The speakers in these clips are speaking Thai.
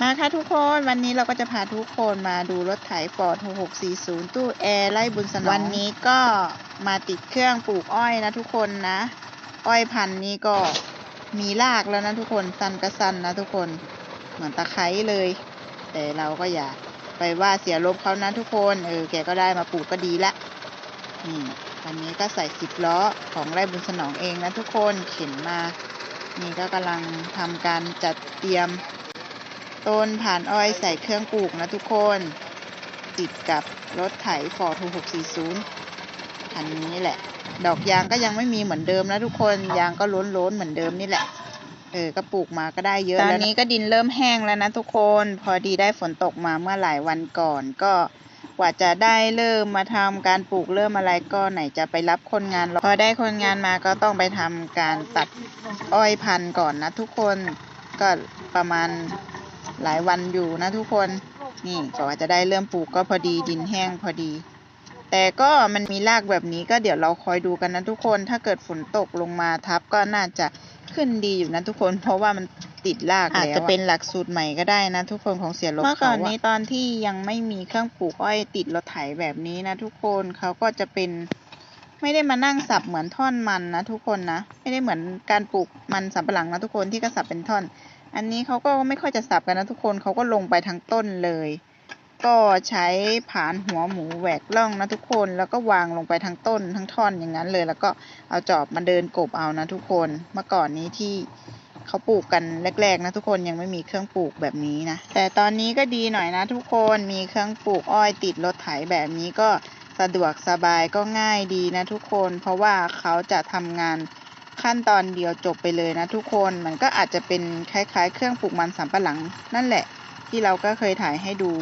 มาค่ะทุกคนวันนี้เราก็จะพาทุกคนมาดูรถไถฟอร์ด6640 ตู้แอร์ไล่บุญสนองวันนี้ก็มาติดเครื่องปลูกอ้อยนะทุกคนนะ อ้อยพันธุ์นี้ก็มีรากแล้วนะทุกคนสั้นกระสั้นนะทุกคนเหมือนตะไคร้เลย แต่เราก็อย่าไปว่าเสียลบเขานะทุกคนเออแกก็ได้มาปลูกก็ดีละนี่วันนี้ก็ใส่สิบล้อของไร่บุญสนองเองนะทุกคนเข็นมา นี่ก็กำลังทำการจัดเตรียม ต้นผ่านอ้อยใส่เครื่องปลูกนะทุกคน ติดกับรถไถฟอร์ด6640คันนี้แหละ ดอกยางก็ยังไม่มีเหมือนเดิมนะทุกคนยางก็ล้นล้นๆเหมือนเดิมนี่แหละ เออก็ปลูกมาก็ได้เยอะตอนนี้ก็ดินเริ่มแห้งแล้วนะทุกคน พอดีได้ฝนตกมาเมื่อหลายวันก่อนก็กว่าจะได้เริ่มมาทำการปลูกเริ่มอะไรก็ไหนจะไปรับคนงานพอได้คนงานมาก็ต้องไปทำการตัดอ้อยพันธุ์ก่อนนะทุกคนก็ประมาณ หลายวันอยู่นะทุกคน นี่กว่าจะได้เริ่มปลูกก็พอดีดินแห้งพอดี แต่ก็มันมีรากแบบนี้ก็เดี๋ยวเราคอยดูกันนะทุกคน ถ้าเกิดฝนตกลงมาทับก็น่าจะขึ้นดีอยู่นะทุกคน เพราะว่ามันติดรากแล้วอาจจะเป็นหลักสูตรใหม่ก็ได้นะทุกคนของเสียลบเมื่อก่อนนี้ตอนที่ยังไม่มีเครื่องปลูกอ้อยติดรถไถแบบนี้นะทุกคนเขาก็จะเป็นไม่ได้มานั่งสับเหมือนท่อนมันนะทุกคนนะ ไม่ได้เหมือนการปลูกมันสำปะหลังนะทุกคนที่ก็สับเป็นท่อน อันนี้เขาก็ไม่ค่อยจะสับกันนะทุกคนเขาก็ลงไปทั้งต้นเลย ก็ใช้ผานหัวหมูแหวกล่องนะทุกคนแล้วก็วางลงไปทั้งต้นทั้งท่อนอย่างนั้นเลย แล้วก็เอาจอบมาเดินกบเอานะทุกคนเมื่อก่อนนี้ที่เขาปลูกกันแรกๆนะทุกคนยังไม่มีเครื่องปลูกแบบนี้นะ แต่ตอนนี้ก็ดีหน่อยนะทุกคนมีเครื่องปลูกอ้อยติดรถไถแบบนี้ก็สะดวกสบายก็ง่ายดีนะทุกคน เพราะว่าเขาจะทำงาน ขั้นตอนเดียวจบไปเลยนะทุกคนมันก็อาจจะเป็นคล้ายๆ เครื่องปลูกมันสำปะหลัง นั่นแหละ ที่เราก็เคยถ่ายให้ดู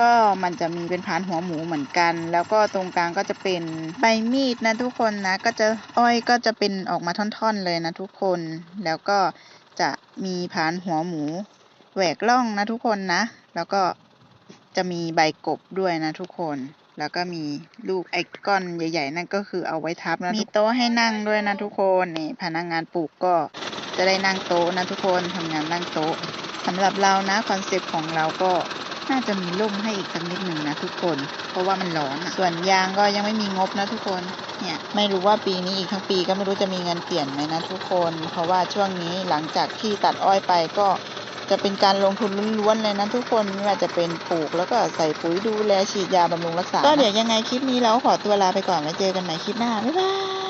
ก็มันจะมีเป็นพานหัวหมูเหมือนกัน แล้วก็ตรงกลางก็จะเป็นใบมีดนะทุกคนนะก็จะอ้อยก็จะเป็นออกมาท่อนๆเลยนะทุกคน แล้วก็จะมีพานหัวหมูแหวกล่องนะทุกคนนะ แล้วก็จะมีใบกบด้วยนะทุกคน แล้วก็มีลูกไอก้อนใหญ่ ๆ นั่นก็คือเอาไว้ทับนะมีโต๊ะให้นั่งด้วยนะทุกคนนี่พนักงานปลูกก็จะได้นั่งโต๊ะนะทุกคนทำงานนั่งโต๊ะสำหรับเรานะคอนเซปต์ของเราก็น่าจะมีร่มให้อีกสักนิดหนึ่งนะทุกคน เพราะว่ามันร้อนอะส่วนยางก็ยังไม่มีงบนะทุกคนเนี่ยไม่รู้ว่าปีนี้อีกทั้งปีก็ไม่รู้จะมีเงินเปลี่ยนไหมนะทุกคน เพราะว่าช่วงนี้หลังจากที่ตัดอ้อยไปก็ จะเป็นการลงทุนล้วนๆเลยนะทุกคนไม่ว่าจะเป็นปลูกแล้วก็ใส่ปุ๋ยดูแลฉีดยาบำรุงรักษา ก็เดี๋ยวยังไงคลิปนี้เราขอตัวลาไปก่อนแล้วเจอกันใหม่คลิปหน้าบ๊ายบาย